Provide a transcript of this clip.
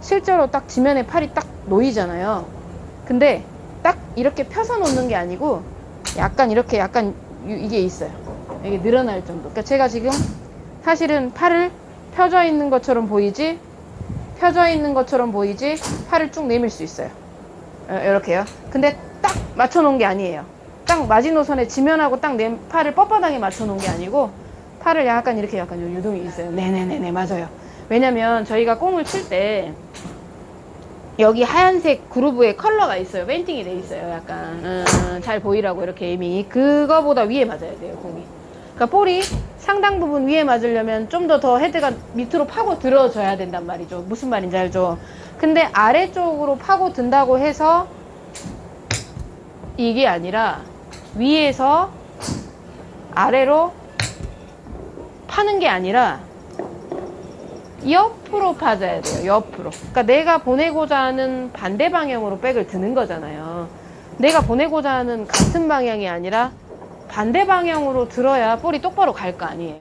실제로 딱 지면에 팔이 딱 놓이잖아요. 근데 딱 이렇게 펴서 놓는 게 아니고 약간 이렇게 약간 유- 이게 있어요. 이게 늘어날 정도. 그러니까 제가 지금 사실은 팔을 펴져 있는 것처럼 보이지 펴져 있는 것처럼 보이지 팔을 쭉 내밀 수 있어요. 어, 이렇게요. 근데 딱 맞춰 놓은 게 아니에요. 딱 마지노선에 지면하고 딱 내 팔을 뻣뻣하게 맞춰 놓은 게 아니고 팔을 약간 이렇게 약간 요 유동이 있어요. 네네네네 맞아요. 왜냐면 저희가 꽁을 칠 때 여기 하얀색 그루브에 컬러가 있어요. 페인팅이 돼 있어요. 약간 음, 잘 보이라고 이렇게 이미 그거보다 위에 맞아야 돼요. 공이. 그러니까 볼이 상당 부분 위에 맞으려면 좀더더 헤드가 밑으로 파고 들어져야 된단 말이죠. 무슨 말인지 알죠? 근데 아래쪽으로 파고 든다고 해서 이게 아니라 위에서 아래로 파는 게 아니라 옆으로 파져야 돼요. 옆으로. 그러니까 내가 보내고자 하는 반대 방향으로 백을 드는 거잖아요. 내가 보내고자 하는 같은 방향이 아니라 반대 방향으로 들어야 볼이 똑바로 갈 거 아니에요.